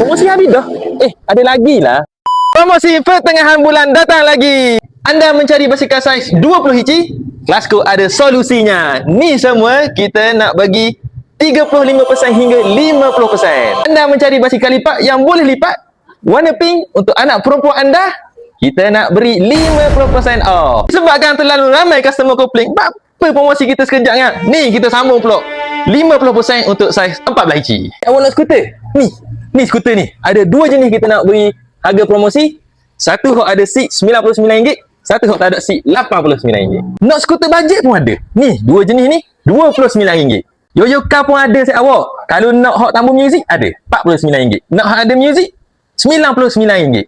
Promosi habis dah. Eh, ada lagi lah. Promosi pertengahan bulan datang lagi. Anda mencari basikal saiz 20 inci? Kelasku ada solusinya. Ni semua kita nak bagi 35% hingga 50%. Anda mencari basikal lipat yang boleh lipat? Warna pink untuk anak perempuan anda? Kita nak beri 50% off. Sebabkan terlalu ramai customer komplain. Apa promosi kita sekejap kan? Ni kita sambung pula. 50% untuk saiz 14 inci. Awak nak skuter? Ni. Ni skuter ni. Ada dua jenis kita nak beri harga promosi. Satu hok ada seat RM99. Satu hok tak ada seat RM89. Nak skuter bajet pun ada. Ni, dua jenis ni RM29. Yoyo car pun ada set awak. Kalau nak hot tambah music ada RM49. Nak hot ada music RM99.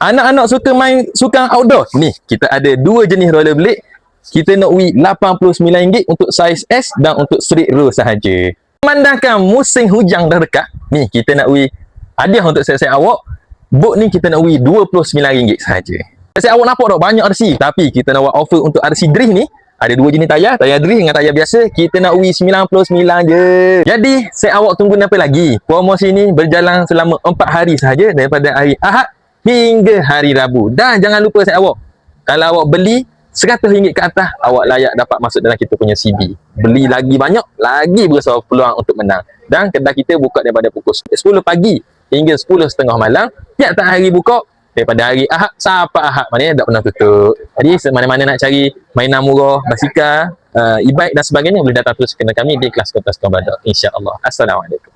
Anak-anak suka main sukan outdoor. Ni, kita ada dua jenis rollerblade. Kita nak beri RM89 untuk saiz S dan untuk street road sahaja. Memandangkan musim hujan dah dekat, ni kita nak beri hadiah untuk set-set awak. Boat ni kita nak beri RM29 sahaja. Set awak nampak tak banyak RC tapi kita nak buat offer untuk RC drift ni ada dua jenis tayar, tayar drift dengan tayar biasa. Kita nak beri RM99 je. Jadi, set awak tunggu apa lagi? Promosi ni berjalan selama 4 hari sahaja daripada hari Ahad hingga hari Rabu. Dan jangan lupa set awak, kalau awak beli RM100 ke atas, awak layak dapat masuk dalam kita punya CB. Beli lagi banyak, lagi besar peluang untuk menang. Dan kedai kita buka daripada pukul 10 pagi hingga 10.30 malam. Tiap-tiap hari buka daripada hari Ahad sampai Ahad. Maknanya tak pernah tutup. Jadi mana-mana nak cari mainan murah, basikal, uh, e-bike dan sebagainya boleh datang terus ke kami di kelas Kota Sekolah Badak. InsyaAllah. Assalamualaikum.